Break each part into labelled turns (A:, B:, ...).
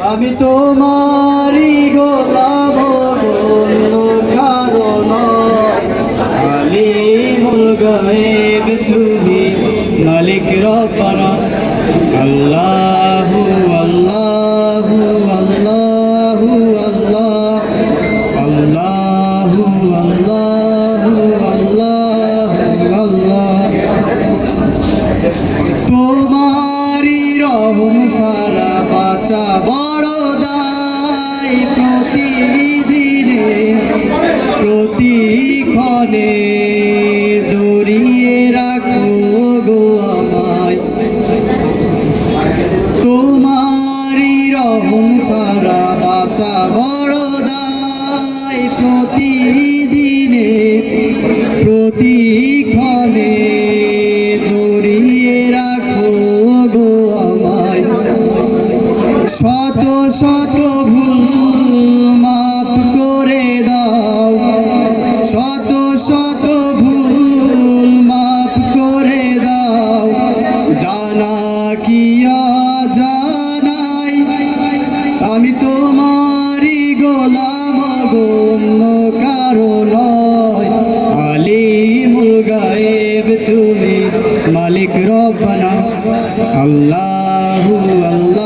A: আমি তোমারই গোলাম অন্য কারণ আলিমুল গায়েব তুমি, মালিক, রব্বানা। আল্লাহু আল্লাহু আল্লাহু, আল্লাহ, আল্লাহু আল্লাহু আল্লাহু, আল্লাহ। তোমারি রহম সারা বাঁচা বড় দায় প্রতিদিনে প্রতিক্ষণে জড়িয়ে রাখো গো আমায়। তোমারি রহম সারা বাঁচা বড় প্রতিদিনে প্রতিক্ষণে শত শত ভুল মাফ করে দাও। শত শত ভুল মাফ করে দাও। জানা কি জানাই আমি তোমারই গোলাম গণ্য কারণ আলিমুল গায়েব তুমি মালিক রব্বানা। আল্লাহু আল্লাহু।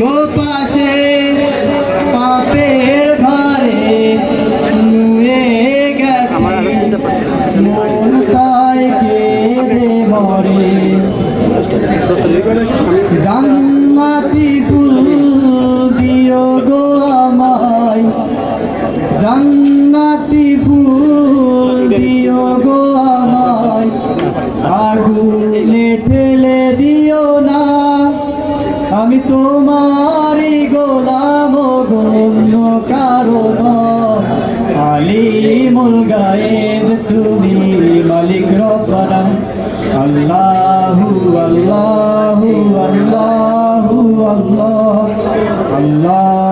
A: থেকো গো পাপের ভারে নুয়ে গেছি। মন তাই কেঁদে মরে। জান্নাতি ফুল দিও গো আমায়। জান্নাতি ফুল দিও গো আমায়। আগুনে ঠেলে দিও না আমি তোমারই গোলাম গণ্য কারণ আলিমুল গায়েব, তুমি মালিক রব্বানা। আল্লাহু আল্লাহু আল্লাহু আল্লাহ। আল্লাহ